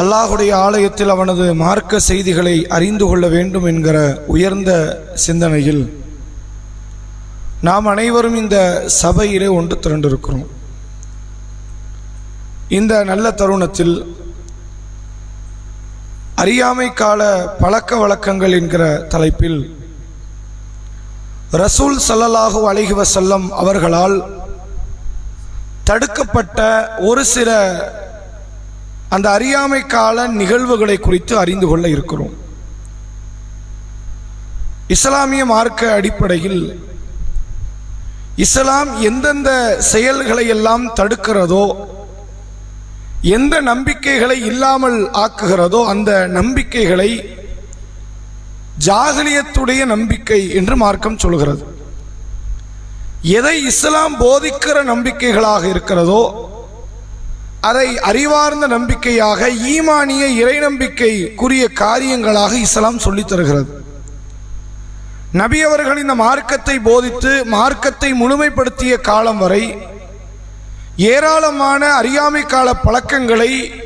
அல்லாஹுடைய ஆலயத்தில் அவனது மார்க்க செய்திகளை அறிந்து கொள்ள வேண்டும் என்கிற உயர்ந்த சிந்தனையில் நாம் அனைவரும் இந்த சபையிலே ஒன்று திரண்டிருக்கிறோம். இந்த நல்ல தருணத்தில் அறியாமை கால பழக்க வழக்கங்கள் என்கிற தலைப்பில் ரசூல் ஸல்லல்லாஹு அலைஹி செல்லம் அவர்களால் தடுக்கப்பட்ட ஒரு சில அந்த அறியாமை கால நிகழ்வுகளை குறித்து அறிந்து கொள்ள இருக்கிறோம். இஸ்லாமிய மார்க்க அடிப்படையில் இஸ்லாம் எந்தெந்த செயல்களை எல்லாம் தடுக்கிறதோ எந்த நம்பிக்கைகளை இல்லாமல் ஆக்குகிறதோ அந்த நம்பிக்கைகளை ஜாகலியத்துடைய நம்பிக்கை என்று மார்க்கம் சொல்கிறது. எதை இஸ்லாம் போதிக்கிற நம்பிக்கைகளாக இருக்கிறதோ அதை அறிவார்ந்த நம்பிக்கையாக ஈமானிய இறை நம்பிக்கைக்குரிய காரியங்களாக இஸ்லாம் சொல்லித் தருகிறது. நபி அவர்கள் இந்த மார்க்கத்தை போதித்து மார்க்கத்தை முழுமைப்படுத்திய காலம் வரை ஏராளமான அறியாமை கால பழக்கங்களை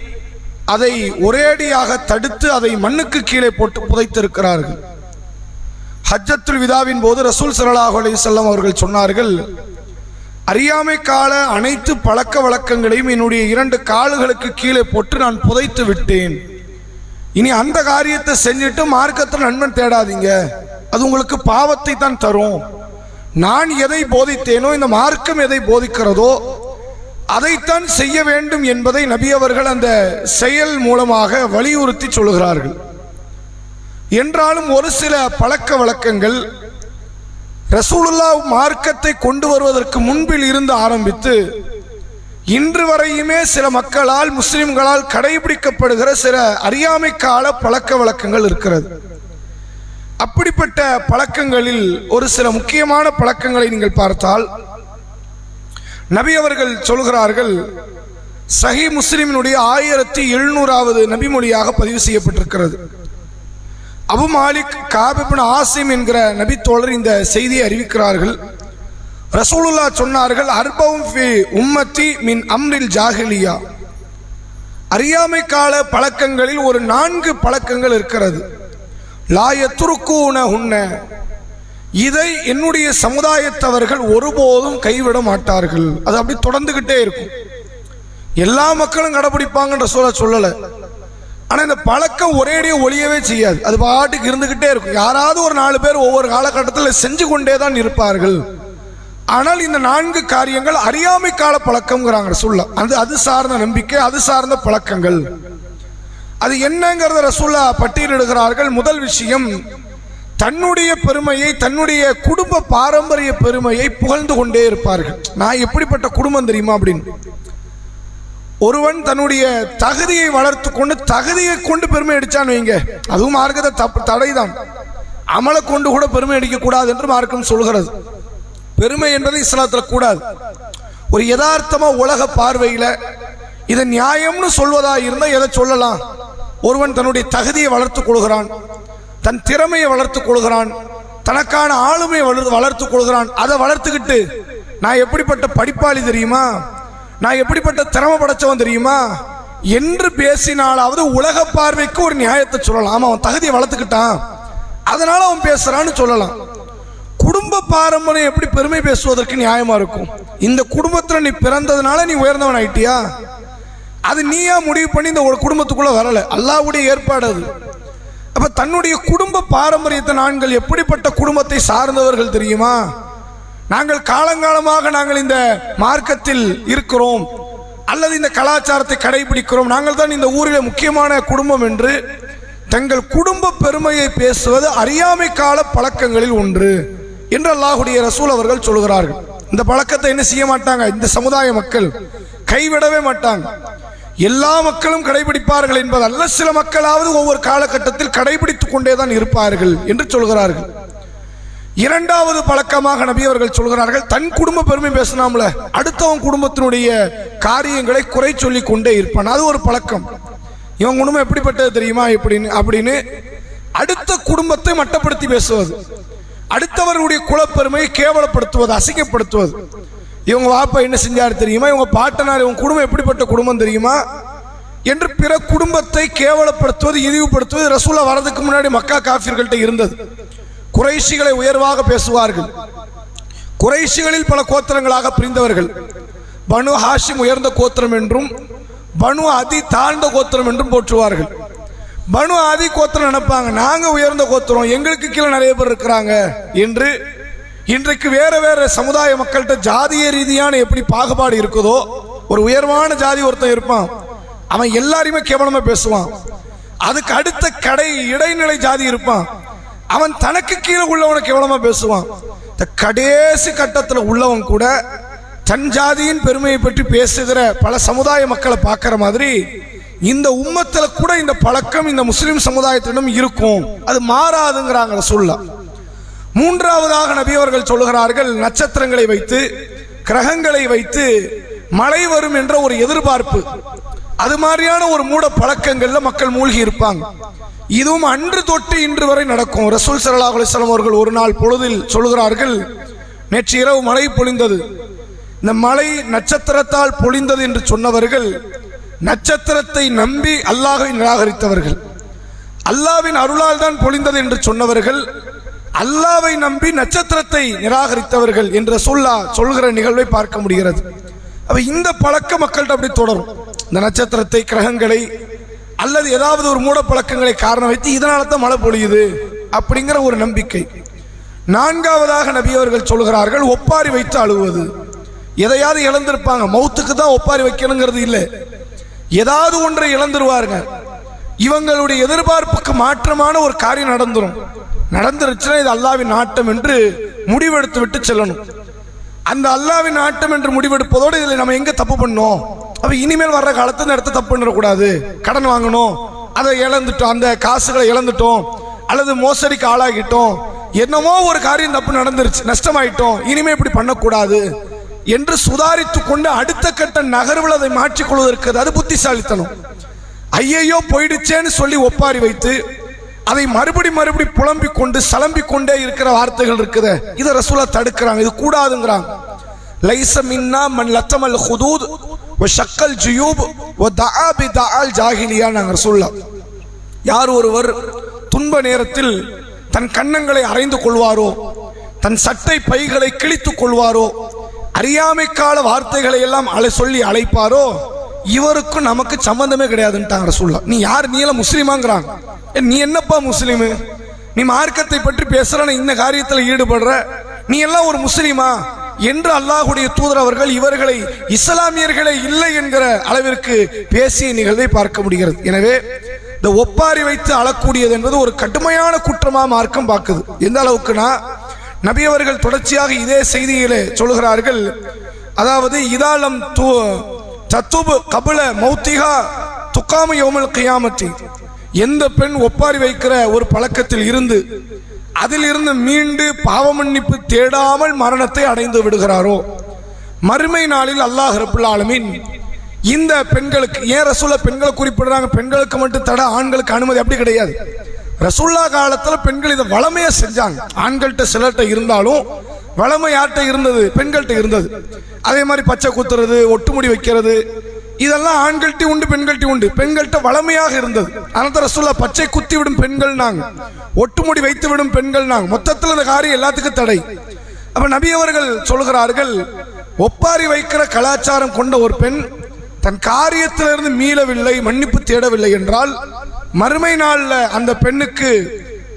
அதை ஒரேடியாக தடுத்து அதை மண்ணுக்கு கீழே போட்டு புதைத்திருக்கிறார்கள். ஹஜ்ஜத்துல் விதாவின் போது ரசூல் சலாஹ் அலி செல்லம் அவர்கள் சொன்னார்கள் அறியாமை கால அனைத்து பழக்க வழக்கங்களையும் என்னுடைய இரண்டு கால்களுக்கு கீழே போட்டு நான் புதைத்து விட்டேன். இனி அந்த காரியத்தை செஞ்சுட்டு மார்க்கத்தில் நண்பன் தேடாதீங்க. அது உங்களுக்கு பாவத்தை தான் தரும். நான் எதை போதித்தேனோ இந்த மார்க்கம் எதை போதிக்கிறதோ அதைத்தான் செய்ய வேண்டும் என்பதை நபி அவர்கள் அந்த செயல் மூலமாக வலியுறுத்தி சொல்கிறார்கள் என்றாலும் ஒரு சில பழக்க வழக்கங்கள் ரசூலுல்லா மார்க்கத்தை கொண்டு வருவதற்கு முன்பில் இருந்து ஆரம்பித்து இன்று வரையுமே சில மக்களால் முஸ்லிம்களால் கடைபிடிக்கப்படுகிற சில அறியாமை கால பழக்க வழக்கங்கள் இருக்கிறது. அப்படிப்பட்ட பழக்கங்களில் ஒரு சில முக்கியமான பழக்கங்களை நீங்கள் பார்த்தால் நபி அவர்கள் சொல்கிறார்கள் சஹி முஸ்லிமினுடைய ஆயிரத்தி எழுநூறாவது நபிமொழியாக பதிவு செய்யப்பட்டிருக்கிறது. அபு மாலிக் காபிபின் ஆசிம் என்கிற நபி தோழர் இந்த செய்தியை அறிவிக்கிறார்கள். ரசூலுல்லா சொன்னார்கள் அர்பவும் ஃபி உம்மத்தி மின் அம்ரில் ஜாகிலியா அறியாமை கால பழக்கங்களில் ஒரு நான்கு பழக்கங்கள் இருக்கிறது. லாயத்துருக்கூன உன்ன இதை என்னுடைய சமுதாயத்தவர்கள் ஒருபோதும் கைவிட மாட்டார்கள். அது அப்படி தொடர்ந்துகிட்டே இருக்கும். எல்லா மக்களும் கடைபிடிப்பாங்கன்ற சொல்ல சொல்லலை. ஆனால் இந்த பழக்கம் ஒரேடியே ஒழியவே செய்யாது. அது பாட்டுக்கு இருந்துக்கிட்டே இருக்கும். யாராவது ஒரு நாலு பேர் ஒவ்வொரு காலகட்டத்தில் செஞ்சு கொண்டே தான் இருப்பார்கள். ஆனால் இந்த நான்கு காரியங்கள் அறியாமை கால பழக்கம்ங்கிறாங்க சொல்ல அது அது சார்ந்த நம்பிக்கை அது சார்ந்த பழக்கங்கள். அது என்னங்கிறத ரசூல்லா பட்டியலிடுகிறார்கள். முதல் விஷயம் தன்னுடைய பெருமையை தன்னுடைய குடும்ப பாரம்பரிய பெருமையை புகழ்ந்து கொண்டே இருப்பார்கள். நான் எப்படிப்பட்ட குடும்பம் தெரியுமா அப்படின்னு? ஒருவன் தன்னுடைய தகுதியை வளர்த்து கொண்டு தகுதியை கொண்டு பெருமை அடிச்சான்னு வைங்க. அதுவும் மார்க்கத்தை தப்பு தடைதான். அமலை கொண்டு கூட பெருமை அடிக்க கூடாது என்று மார்க்கம் சொல்கிறது. பெருமை என்பது இஸ்லாத்தில் கூடாது. ஒரு யதார்த்தமா உலக பார்வையில் இதை நியாயம்னு சொல்வதா இருந்தால் எதை சொல்லலாம்? ஒருவன் தன்னுடைய தகுதியை வளர்த்துக் கொள்கிறான் தன் திறமையை வளர்த்துக் கொள்கிறான் தனக்கான ஆளுமையை வளர்த்து வளர்த்துக் கொள்கிறான். அதை வளர்த்துக்கிட்டு நான் எப்படிப்பட்ட படிப்பாளி தெரியுமா? நான் எப்படிப்பட்ட திறமை படைச்சவன் தெரியுமா? என்று பேசினாலாவது உலக பார்வைக்கு ஒரு நியாயத்தை சொல்லலாம். ஆமாம் அவன் தகுதியை வளர்த்துக்கிட்டான். அதனால அவன் பேசுறான்னு சொல்லலாம். குடும்ப பாரம்பரியம் எப்படி பெருமை பேசுவதற்கு நியாயமா இருக்கும்? இந்த குடும்பத்தில் நீ பிறந்ததுனால நீ உயர்ந்தவன் ஆயிட்டியா? அது நீயா முடிவு பண்ணி இந்த ஒரு குடும்பத்துக்குள்ள வரல. அல்லாவுடைய ஏற்பாடு அது. அப்ப தன்னுடைய குடும்ப பாரம்பரியத்தை நாங்கள் எப்படிப்பட்ட குடும்பத்தை சார்ந்தவர்கள் தெரியுமா? நாங்கள் காலங்காலமாக நாங்கள் இந்த மார்க்கத்தில் இருக்கிறோம் அல்லது இந்த கலாச்சாரத்தை கடைபிடிக்கிறோம். நாங்கள் தான் இந்த ஊரில் முக்கியமான குடும்பம் என்று தங்கள் குடும்ப பெருமையை பேசுவது அறியாமை கால பழக்கங்களில் ஒன்று என்று அல்லாஹுடைய ரசூல் அவர்கள் சொல்கிறார்கள். இந்த பழக்கத்தை என்ன செய்ய மாட்டாங்க? இந்த சமுதாய மக்கள் கைவிடவே மாட்டாங்க. எல்லா மக்களும் கடைபிடிப்பார்கள் என்பதல்ல சில மக்களாவது ஒவ்வொரு காலகட்டத்தில் கடைபிடித்துக் கொண்டேதான் இருப்பார்கள் என்று சொல்கிறார்கள். இரண்டாவது பழக்கமாக நபி அவர்கள் சொல்கிறார்கள் தன் குடும்ப பெருமை பேசினாம்ல அடுத்தவன் குடும்பத்தினுடைய காரியங்களை குறை சொல்லி கொண்டே இருப்பான். அது ஒரு பழக்கம். இவன் குடும்பம் எப்படிப்பட்டது தெரியுமா? எப்படின்னு அப்படின்னு அடுத்த குடும்பத்தை மட்டப்படுத்தி பேசுவது. அடுத்தவர்களுடைய குலப்பெருமையை கேவலப்படுத்துவது அசிங்கப்படுத்துவது. இவங்க வாப்பா என்ன செஞ்சார் தெரியுமா? இவங்க பாட்டனார் இவங்க குடும்பம் எப்படிப்பட்ட குடும்பம் தெரியுமா? என்று பிற குடும்பத்தை கேவலப்படுத்துவது இழிவுபடுத்துவது ரசூலா வரதுக்கு முன்னாடி மக்கா காஃபியர்கள்ட்ட இருந்தது. குறைஷிகளை உயர்வாக பேசுவார்கள். குறைஷிகளில் பல கோத்திரங்களாக பிரிந்தவர்கள். பனு ஹாஷிம் உயர்ந்த கோத்திரம் என்றும் பனு அதி தாழ்ந்த கோத்திரம் என்றும் போற்றுவார்கள். பனு ஆதி கோத்திரம் நினைப்பாங்க நாங்க உயர்ந்த கோத்திரம் எங்களுக்கு கீழே நிறைய பேர் இருக்கிறாங்க என்று. இன்றைக்கு வேற வேற சமுதாய மக்கள்கிட்ட ஜாதிய ரீதியான எப்படி பாகுபாடு இருக்குதோ ஒரு உயர்வான ஜாதி ஒருத்தன் இருப்பான். அவன் எல்லாரையுமே கேவலமா பேசுவான். அதுக்கு அடுத்த கடை இடைநிலை ஜாதி இருப்பான். அவன் தனக்கு கீழே உள்ளவனை கேவலமா பேசுவான். இந்த கடைசி கட்டத்துல உள்ளவன் கூட தன் ஜாதியின் பெருமையை பற்றி பேசுகிற பல சமுதாய மக்களை பார்க்குற மாதிரி இந்த உம்மத்துல கூட இந்த பழக்கம் இந்த முஸ்லிம் சமுதாயத்திடம் இருக்கும். அது மாறாதுங்கிறாங்க சொல்ல மூன்றாவதாக நபி அவர்கள் சொல்லுகிறார்கள் நட்சத்திரங்களை வைத்து கிரகங்களை வைத்து மழை வரும் என்ற ஒரு எதிர்பார்ப்பு. அது மாதிரியான ஒரு மூட பழக்கங்கள்ல மக்கள் மூழ்கி இருப்பாங்க. இதுவும் அன்று தொட்டு இன்று வரை நடக்கும். ரசூல் சல்லல்லாஹு அலிஸ்லாம் அவர்கள் ஒரு நாள் பொழுதில் சொல்கிறார்கள் நேற்று இரவு மழை பொழிந்தது. இந்த மழை நட்சத்திரத்தால் பொழிந்தது என்று சொன்னவர்கள் நட்சத்திரத்தை நம்பி அல்லாஹை நிராகரித்தவர்கள். அல்லாவின் அருளால் தான் பொழிந்தது என்று சொன்னவர்கள் அல்லாவை நம்பி நட்சத்திரத்தை நிராகரித்தவர்கள் என்ற சொல்லா சொல்கிற நிகழ்வை பார்க்க முடிகிறது. அப்ப இந்த பழக்க மக்கள்கிட்ட அப்படி தொடரும். இந்த நட்சத்திரத்தை கிரகங்களை அல்லது ஏதாவது ஒரு மூட பழக்கங்களை காரணம் வைத்து இதனால தான் மழை பொழியுது அப்படிங்கிற ஒரு நம்பிக்கை. நான்காவதாக நபி அவர்கள் சொல்கிறார்கள் ஒப்பாரி வைத்து அழுவது. எதையாவது இழந்திருப்பாங்க மௌத்துக்கு தான் ஒப்பாரி வைக்கணுங்கிறது இல்லை. ஏதாவது ஒன்றை இழந்துருவாருங்க. இவங்களுடைய எதிர்பார்ப்புக்கு மாற்றமான ஒரு காரியம் நடந்துரும். நடந்துருச்சுன்னா இது அல்லாவின் நாட்டம் என்று முடிவெடுத்து விட்டு செல்லணும். அந்த அல்லாவின் நாட்டம் என்று முடிவெடுப்பதோடு இதில் நம்ம எங்க தப்பு பண்ணோம்? அப்போ இனிமேல் வர்ற காலத்துல இந்த இடத்த தப்பு பண்ணிடக்கூடாது. கடன் வாங்கணும். அதை இழந்துட்டோம். அந்த காசுகளை இழந்துட்டோம். அல்லது மோசடிக்கு ஆளாகிட்டோம். என்னமோ ஒரு காரியம் தப்பு நடந்துருச்சு. நஷ்டமாயிட்டோம். இனிமே இப்படி பண்ணக்கூடாது. என்று சுதாரித்து கொண்டு அடுத்த கட்ட நகர்வில் அதை மாற்றிக்கொள்வதற்கு அது புத்திசாலித்தனம். ஐயையோ போயிடுச்சேன்னு சொல்லி ஒப்பாரி வைத்து அதை மறுபடி மறுபடி புலம்பிக் கொண்டு சலம்பிக் கொண்டே இருக்கிற வார்த்தைகள் இருக்குது. இதை ரசூலா தடுக்கிறாங்க. இது கூடாதுங்கிறாங்க. லைச மின்னா மன் லத்தமல் ஹுதூத். ஷக்கல் ஜுயூப் வ தஆ பி தஆல் ஜாஹிலியா நாங்கள் சொல்லலாம் யார் ஒருவர் துன்ப நேரத்தில் தன் கன்னங்களை அரைந்து கொள்வாரோ தன் சட்டை பைகளை கிழித்துக் கொள்வாரோ அறியாமைக்கால வார்த்தைகளை எல்லாம் அலை சொல்லி அழைப்பாரோ இவருக்கும் நமக்கு சம்பந்தமே கிடையாதுன்ட்டாங்க ரசூல்லா நீ யார்? நீ எல்லாம் முஸ்லீமாங்கிறாங்க. நீ என்னப்பா முஸ்லீமு? நீ மார்க்கத்தை பற்றி பேசுற இந்த காரியத்தில் ஈடுபடுற நீ எல்லாம் ஒரு முஸ்லீமா? என்று அல்லாஹுடைய தூதர் அவர்கள் இவர்களை இஸ்லாமியர்களே இல்லை என்கிற அளவிற்கு பேசிய நிகழ்வை பார்க்க முடிகிறது. எனவே இந்த ஒப்பாரி வைத்து அழக்கூடியது என்பது ஒரு கடுமையான குற்றமாக மார்க்கம் பார்க்குது. எந்த அளவுக்குனா நபி அவர்கள் தொடர்ச்சியாக இதே செய்தியிலே சொல்கிறார்கள் அதாவது இதாலம் தூ தத்துபு கபில மௌத்திகா துக்காம யோமல் கியாமத்தி. எந்த பெண் ஒப்பாரி வைக்கிற ஒரு பழக்கத்தில் இருந்து அதில் இருந்து மீண்டு பாவ மன்னிப்பு தேடாமல் மரணத்தை அடைந்து விடுகிறாரோ? மறுமை நாளில் அல்லாஹ் ரபுல்லாலுமின் இந்த பெண்களுக்கு ஏன் ரசூல்லா பெண்களை குறிப்பிடுறாங்க? பெண்களுக்கு மட்டும் தடை ஆண்களுக்கு அனுமதி அப்படி கிடையாது. ரசுல்லா காலத்துல பெண்கள் இதை வளமையா செஞ்சாங்க. ஆண்கள்கிட்ட சிலர்கிட்ட இருந்தாலும் வளமை யார்கிட்ட இருந்தது? பெண்கள்கிட்ட இருந்தது. அதே மாதிரி பச்சை குத்துறது ஒட்டுமுடி வைக்கிறது இதெல்லாம் ஆண்கள்ட்டி உண்டு பெண்கள்ட்டி உண்டு. பெண்கள்கிட்ட வளமையாக இருந்தது. அனந்தர சொல்ல பச்சை குத்தி விடும் பெண்கள் நாங்க. ஒட்டுமுடி வைத்து விடும் பெண்கள் நாங்க. மொத்தத்தில் இந்த காரியம் எல்லாத்துக்கும் தடை. அப்ப நபி அவர்கள் சொல்கிறார்கள் ஒப்பாரி வைக்கிற கலாச்சாரம் கொண்ட ஒரு பெண் தன் காரியத்திலிருந்து மீளவில்லை மன்னிப்பு தேடவில்லை என்றால் மறுமை நாளில் அந்த பெண்ணுக்கு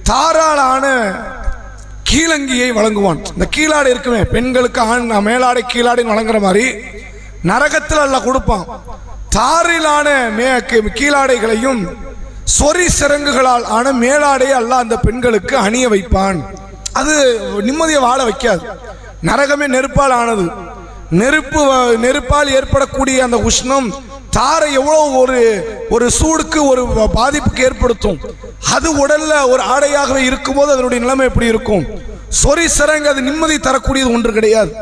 தாராளான கீழங்கியை வழங்குவான். இந்த கீழாடை இருக்குமே பெண்களுக்கு ஆண் மேலாடை கீழாடைன்னு வழங்குற மாதிரி நரகத்தில் அல்ல கொடுப்பான். தாரிலான மே கீ- கீழாடைகளையும் சொறி சிறங்குகளால் ஆன மேலாடையை அல்லாஹ் அந்த பெண்களுக்கு அணிய வைப்பான். அது நிம்மதியை வாழ வைக்காது. நரகமே நெருப்பால் ஆனது. நெருப்பு நெருப்பால் ஏற்படக்கூடிய அந்த உஷ்ணம் தாரை எவ்வளோ ஒரு ஒரு சூடுக்கு ஒரு பாதிப்புக்கு ஏற்படுத்தும். அது உடல்ல ஒரு ஆடையாகவே இருக்கும்போது அதனுடைய நிலைமை எப்படி இருக்கும்? சொறி சிறங்க அது நிம்மதி தரக்கூடியது ஒன்று கிடையாது.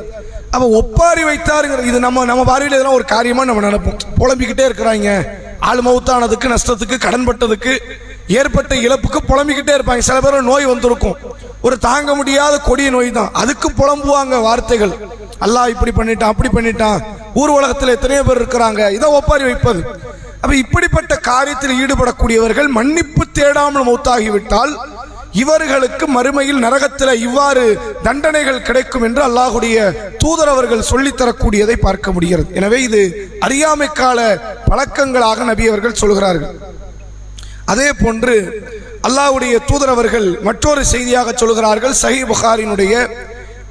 அப்ப ஒப்பாரி வைத்தாருங்கிற இது நம்ம நம்ம பார்வையில் இதெல்லாம் ஒரு காரியமாக நம்ம நினைப்போம். புலம்பிக்கிட்டே இருக்கிறாங்க. ஆள் மௌத்தானதுக்கு நஷ்டத்துக்கு கடன்பட்டதுக்கு ஏற்பட்ட இழப்புக்கு புலம்பிக்கிட்டே இருப்பாங்க. சில பேர் நோய் வந்திருக்கும். ஒரு தாங்க முடியாத கொடிய நோய் தான். அதுக்கு புலம்புவாங்க வார்த்தைகள். அல்லாஹ் இப்படி பண்ணிட்டான் அப்படி பண்ணிட்டான். ஊர் உலகத்தில் எத்தனையோ பேர் இருக்கிறாங்க. இதை ஒப்பாரி வைப்பது. அப்ப இப்படிப்பட்ட காரியத்தில் ஈடுபடக்கூடியவர்கள் மன்னிப்பு தேடாமல் மௌத்தாகிவிட்டால் இவர்களுக்கு மறுமையில் நரகத்தில் இவ்வாறு தண்டனைகள் கிடைக்கும் என்று அல்லாஹுடைய தூதர் அவர்கள் சொல்லித் தரக்கூடியதை பார்க்க முடிகிறது. எனவே இது அறியாமை கால பழக்கங்களாக நபி அவர்கள் சொல்கிறார்கள். அதே போன்று அல்லாஹ்வுடைய தூதர் அவர்கள் மற்றொரு செய்தியாக சொல்கிறார்கள். சஹி புகாரினுடைய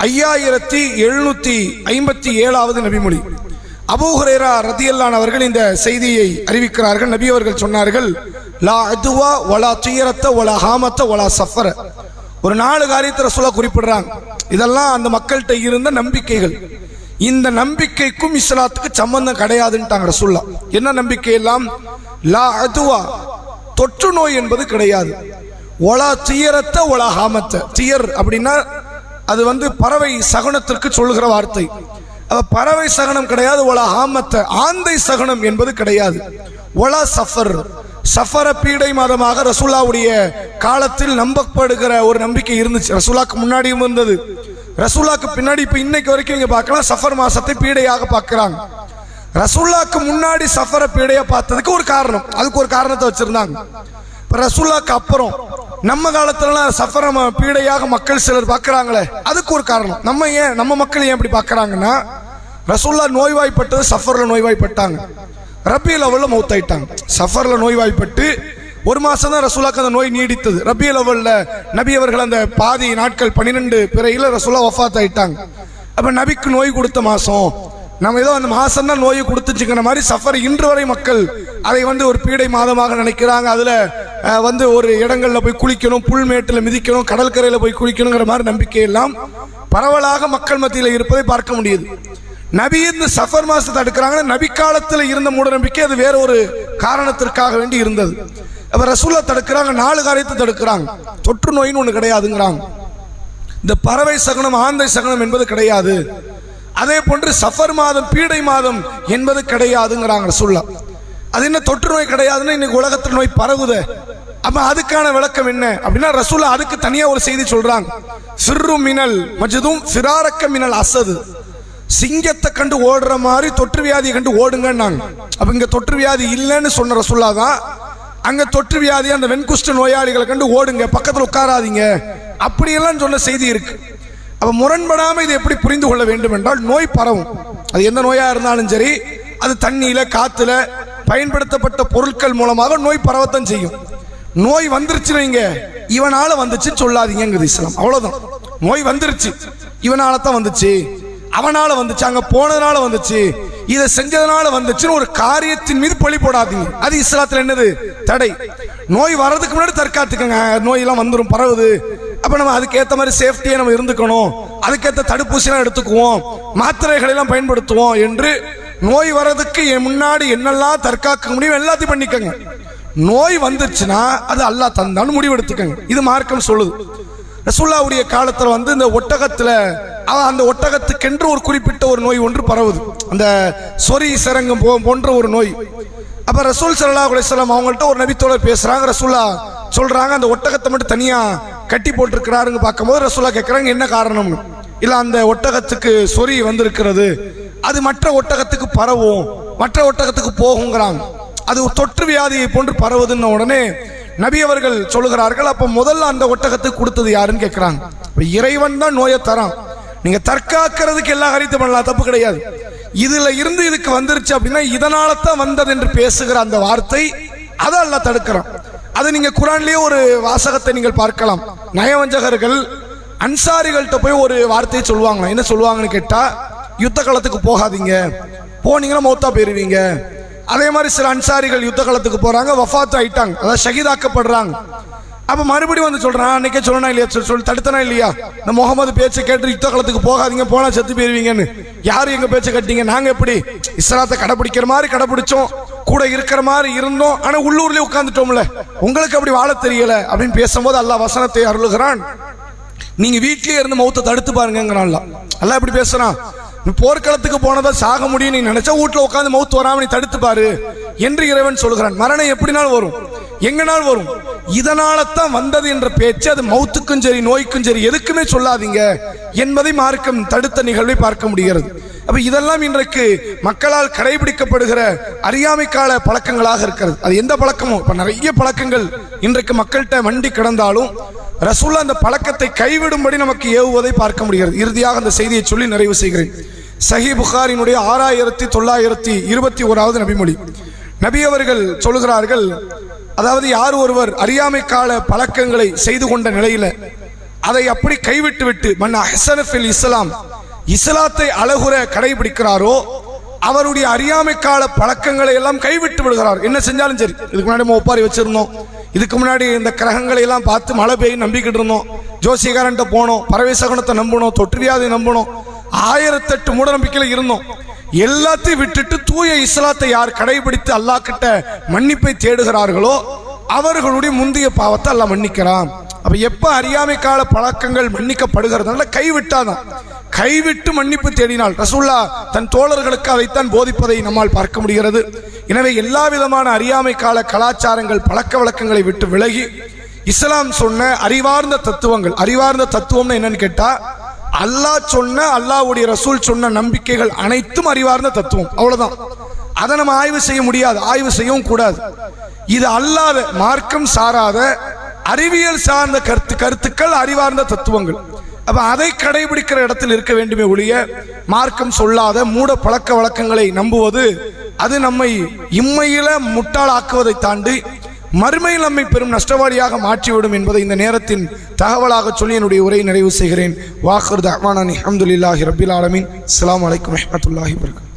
ஐயாயிரத்தி எழுநூத்தி ஐம்பத்தி ஏழாவது நபிமொழி. அபூஹரேரா ரத்தியல்லான் அவர்கள் இந்த செய்தியை அறிவிக்கிறார்கள். நபி அவர்கள் சொன்னார்கள் லா அதுவா ஒலா துயரத்தை ஒலா ஹாமத்தை ஒலா சஃபர. ஒரு நாலு காரியத்தை சொல்ல குறிப்பிடுறாங்க. இதெல்லாம் அந்த மக்கள்கிட்ட இருந்த நம்பிக்கைகள். இந்த நம்பிக்கைக்கும் இஸ்லாத்துக்கு சம்பந்தம் கிடையாதுன்ட்டாங்க ரசூல்லா என்ன நம்பிக்கை எல்லாம்? லா அதுவா தொற்று நோய் என்பது கிடையாது. ஒலா துயரத்தை ஒலா ஹாமத்தை. துயர் அப்படின்னா அது வந்து பறவை சகுனத்திற்கு சொல்லுகிற வார்த்தை. பறவை சகனம் கிடையாது ஒலா ஹாமத்தை. ஆந்தை சகனம் என்பது கிடையாது. ஒலா சஃபர். சஃபர பீடை மாதமாக ரசூலாவுடைய காலத்தில் நம்பப்படுகிற ஒரு நம்பிக்கை இருந்துச்சு. ரசூலாக்கு முன்னாடியும் இருந்தது. ரசூலாக்கு பின்னாடி இப்போ இன்னைக்கு வரைக்கும் இங்கே பார்க்கலாம் சஃபர் மாசத்தை பீடையாக பார்க்குறாங்க. ரசூல்லாக்கு முன்னாடி சஃபர பீடையாக பார்த்ததுக்கு ஒரு காரணம். அதுக்கு ஒரு காரணத்தை வச்சுருந்தாங்க. இப்போ ரசூல்லாக்கு அப்புறம் நம்ம காலத்துலலாம் சஃபர ம- பீடையாக மக்கள் சிலர் பார்க்குறாங்களே அதுக்கு ஒரு காரணம். நம்ம ஏன் நம்ம மக்கள் ஏன் இப்படி பார்க்குறாங்கன்னா ரசூல்லா நோய்வாய்ப்பட்டது சஃபரில் நோய்வாய்ப்பட்டாங்க. ரபி லெவலில் மௌத்தாயிட்டாங்க. சஃபரில் நோய்வாய்ப்பட்டு ஒரு மாதம் தான் ரசூலாக்கு அந்த நோய் நீடித்தது. ரபியல் லெவல்ல நபி அவர்கள் அந்த பாதி நாட்கள் பன்னிரெண்டு பிறையில் ரசூலா வஃபாத் ஆயிட்டாங்க அப்போ நபிக்கு நோய் கொடுத்த மாதம் நம்ம ஏதோ அந்த மாதம் தான் நோயை கொடுத்துச்சுங்கிற மாதிரி சஃபர் இன்று வரை மக்கள் அதை வந்து ஒரு பீடை மாதமாக நினைக்கிறாங்க. அதில் வந்து ஒரு இடங்களில் போய் குளிக்கணும் புல்மேட்டில் மிதிக்கணும் கடற்கரையில் போய் குளிக்கணுங்கிற மாதிரி நம்பிக்கையெல்லாம் பரவலாக மக்கள் மத்தியில் இருப்பதை பார்க்க முடியுது. நபி இந்த சஃபர் மாசத்தை தடுக்கிறாங்கன்னா நபி காலத்தில் இருந்த மூடநம்பிக்கை அது வேற ஒரு காரணத்திற்காக வேண்டி இருந்தது. அப்போ ரசூல்லா தடுக்கிறாங்க நாலு காரியத்தை தடுக்கிறாங்க. தொற்று நோயின்னு ஒன்று கிடையாதுங்கிறாங்க. இந்த பறவை சகனம் ஆந்தை சகனம் என்பது கிடையாது. அதே போன்று சஃபர் மாதம் பீடை மாதம் என்பது கிடையாதுங்கிறாங்க ரசூல்லா அது என்ன தொற்று நோய் கிடையாதுன்னு இன்னைக்கு உலகத்தில் நோய் பரவுதே. அப்ப அதுக்கான விளக்கம் என்ன? அப்படின்னா ரசூல்லா அதுக்கு தனியா ஒரு செய்தி சொல்றாங்க. சிறு மினல் மஜதும் சிறாரக்க மினல் அசது. சிங்கத்தை கண்டு ஓடுற மாதிரி தொற்று வியாதியை கண்டு ஓடுங்கன்னாங்க. அப்ப இங்க தொற்று வியாதி இல்லைன்னு சொன்ன சொல்லாதான் அங்க தொற்று வியாதி அந்த வெண்குஷ்ட நோயாளிகளை கண்டு ஓடுங்க பக்கத்தில் உட்காராதீங்க. அப்படியெல்லாம் சொன்ன செய்தி இருக்கு. அப்ப முரண்படாம இதை எப்படி புரிந்து கொள்ள வேண்டும் என்றால் நோய் பரவும். அது எந்த நோயா இருந்தாலும் சரி அது தண்ணியில காத்துல பயன்படுத்தப்பட்ட பொருட்கள் மூலமாக நோய் பரவத்தான் செய்யும். நோய் வந்துருச்சு வைங்க இவனால வந்துச்சுன்னு சொல்லாதீங்கிறது இஸ்லாம். அவ்வளவுதான். நோய் வந்துருச்சு இவனால தான் வந்துச்சு. அவனால வந்துச்சு அங்க போனதுனால வந்துச்சு இதை செஞ்சதுனால வந்துச்சுன்னு ஒரு காரியத்தின் மீது பழி போடாதீங்க. அது இஸ்லாத்துல என்னது? தடை. நோய் வர்றதுக்கு முன்னாடி தற்காத்துக்கங்க. நோயெல்லாம் வந்துடும் பரவுது. அப்ப நம்ம அதுக்கேத்த மாதிரி சேஃப்டியா நம்ம இருந்துக்கணும். அதுக்கேத்த தடுப்பூசிலாம் எடுத்துக்குவோம். மாத்திரைகளை எல்லாம் பயன்படுத்துவோம் என்று நோய் வர்றதுக்கு என் முன்னாடி என்னெல்லாம் தற்காக்க முடியும் எல்லாத்தையும் பண்ணிக்கங்க. நோய் வந்துச்சுன்னா அது அல்லாஹ் தந்தான்னு முடிவெடுத்துக்கங்க. இது மார்க்கம் சொல்லுது. ரசுல்லாவுடைய காலத்துல வந்து இந்த ஒட்டகத்துல அந்த ஒட்டகத்துக்கென்று ஒரு குறிப்பிட்ட ஒரு நோய் ஒன்று பரவுது. அந்த சொறி சிரங்கம் போ- போன்ற ஒரு நோய். அப்போ ரசூல் சல்லா அலிஸ்லாம் அவங்கள்ட்ட ஒரு நபித்தோழர் பேசுகிறாங்க ரசூல்லா சொல்கிறாங்க அந்த ஒட்டகத்தை மட்டும் தனியாக கட்டி போட்டிருக்கிறாருங்க பார்க்கும்போது ரசூல்லா கேட்குறாங்க என்ன காரணம்னு? இல்லை அந்த ஒட்டகத்துக்கு சொறி வந்திருக்கிறது. அது மற்ற ஒட்டகத்துக்கு பரவும் மற்ற ஒட்டகத்துக்கு போகுங்கிறாங்க. அது ஒரு தொற்று வியாதியை போன்று பரவுதுன்ன உடனே நபி அவர்கள் சொல்லுகிறார்கள் அப்போ முதல்ல அந்த ஒட்டகத்துக்கு கொடுத்தது யாருன்னு கேட்குறாங்க இறைவன் தான் நோயை தரான். நீங்க தற்காக்கிறதுக்கு எல்லா காரியத்தையும் பண்ணலாம் தப்பு கிடையாது. இதுல இருந்து இதுக்கு வந்துருச்சு அப்படின்னா இதனால தான் வந்தது என்று பேசுகிற அந்த வார்த்தை அதை அல்ல தடுக்கிறான். அது நீங்க குரான்லயே ஒரு வாசகத்தை நீங்கள் பார்க்கலாம். நயவஞ்சகர்கள் அன்சாரிகள்கிட்ட போய் ஒரு வார்த்தையை சொல்லுவாங்க என்ன சொல்லுவாங்கன்னு கேட்டா யுத்த களத்துக்கு போகாதீங்க. போனீங்கன்னா மௌத்தா போயிருவீங்க. அதே மாதிரி சில அன்சாரிகள் யுத்த களத்துக்கு போறாங்க வஃபாத் ஆயிட்டாங்க. அதாவது ஷகிதாக்கப்படுறாங்க அப்ப மறுபடியும் வந்து சொல்றான் அன்னைக்கே சொல்லணும் இல்லையா? சொல் தடுத்தனா இல்லையா? இந்த முகமது பேச்சை கேட்டு யுத்த காலத்துக்கு போகாதீங்க போனா செத்து போயிருவீங்கன்னு. யாரு எங்க பேச்சை கட்டிங்க? நாங்க எப்படி? இஸ்லாத்தை கடைபிடிக்கிற மாதிரி கடைபிடிச்சோம் கூட இருக்கிற மாதிரி இருந்தோம் ஆனா உள்ளூர்லயே உட்காந்துட்டோம்ல உங்களுக்கு அப்படி வாழ தெரியல? அப்படின்னு பேசும்போது அல்லாஹ் வசனத்தை அருளுகிறான். நீங்க வீட்லயே இருந்து மௌத்தை தடுத்து பாருங்கிறான்ல அல்லாஹ் இப்படி பேசுறான் நீ போர்க்களத்துக்கு போனதா சாக முடியும். நீ நினைச்சா வீட்டில் உட்காந்து மௌத்து வராம நீ தடுத்து பாரு என்று இறைவன் சொல்கிறான். மரணம் எப்படினாலும் வரும்? எங்கனால் வரும்? இதனால தான் வந்தது என்ற பேச்சு அது மௌத்துக்கும் சரி நோய்க்கும் சரி எதுக்குமே சொல்லாதீங்க என்பதை மார்க்கம் தடுத்த நிகழ்வை பார்க்க முடிகிறது. அப்ப இதெல்லாம் இன்றைக்கு மக்களால் கடைபிடிக்கப்படுகிற அறியாமை கால பழக்கங்களாக இருக்கிறது. அது எந்த பழக்கமும் இப்ப நிறைய பழக்கங்கள் இன்றைக்கு மக்கள்கிட்ட வண்டி கிடந்தாலும் ரசூல்லா அந்த பழக்கத்தை கைவிடும்படி நமக்கு ஏவுவதை பார்க்க முடிகிறது. இறுதியாக அந்த செய்தியை சொல்லி நிறைவு செய்கிறேன். சஹி புகாரினுடைய ஆறாயிரத்தி தொள்ளாயிரத்தி இருபத்தி ஓராவது நபிமொழி. நபி அவர்கள் சொல்லுகிறார்கள் அதாவது யார் ஒருவர் அறியாமை கால பழக்கங்களை செய்து கொண்ட நிலையில அதை அப்படி கைவிட்டு விட்டு மன் அஹ்சனஃபில் இஸ்லாம் இஸ்லாத்தை அழகுற கடைபிடிக்கிறாரோ அவருடைய அறியாமை கால பழக்கங்களை எல்லாம் கைவிட்டு விடுகிறார். என்ன செஞ்சாலும் சரி இதுக்கு முன்னாடி நம்ம ஒப்பாரி வச்சிருந்தோம். இதுக்கு முன்னாடி இந்த கிரகங்களை எல்லாம் பார்த்து மழை பெய்யும் நம்பிக்கிட்டு இருந்தோம். ஜோசிகாரன்ட்ட போனோம் பறவை சகுனத்தை நம்பணும் தொற்றுவியாதை நம்பணும் ஆயிரத்தெட்டு மூடநம்பிக்கையில் இருந்தோம். எல்லாத்தையும் விட்டுட்டு தூய இஸ்லாத்தை யார் கடைபிடித்து அல்லாஹ் கிட்ட மன்னிப்பை தேடுகிறார்களோ அவர்களுடைய முந்தைய பாவத்தை அல்ல மன்னிக்கிறான். அப்ப எப்ப அறியாமை கால பழக்கங்கள் மன்னிக்கப்படுகிறதுனால கைவிட்டாதான். கைவிட்டு மன்னிப்பு தேடினால் ரசூல்லா தன் தோழர்களுக்கு அதைத்தான் போதிப்பதை நம்மால் பார்க்க முடிகிறது. எனவே எல்லா விதமான அறியாமை கால கலாச்சாரங்கள் பழக்க வழக்கங்களை விட்டு விலகி இஸ்லாம் சொன்ன அறிவார்ந்த தத்துவங்கள் அறிவார்ந்த தத்துவம்னு என்னன்னு கேட்டா அல்லாஹ் சொன்ன அல்லாஹ்வுடைய ரசூல் சொன்ன நம்பிக்கைகள் அனைத்தும் அறிவார்ந்த தத்துவம். அவ்வளவுதான். அதை நம்ம ஆய்வு செய்ய முடியாது. ஆய்வு செய்யவும் கூடாது. இது அல்லாத மார்க்கம் சாராத அறிவியல் சார்ந்த கருத்து கருத்துக்கள் அறிவார்ந்த தத்துவங்கள். அப்ப அதை கடைபிடிக்கிற இடத்தில் இருக்க வேண்டுமே ஒழிய மார்க்கம் சொல்லாத மூட பழக்க வழக்கங்களை நம்புவது அது நம்மை இம்மையில முட்டாளாக்குவதை தாண்டி மறுமையில் நம்மை பெரும் நஷ்டவாளியாக மாற்றிவிடும் என்பதை இந்த நேரத்தின் தகவலாக சொல்லி என்னுடைய உரையை நிறைவு செய்கிறேன். வாஹர் தஹ்மானி அஹமதுல்லாஹி ரபில் ஆலமின். அஸ்ஸலாமு அலைக்கும் வரஹ்மத்துல்லாஹி வபரகாத்துஹு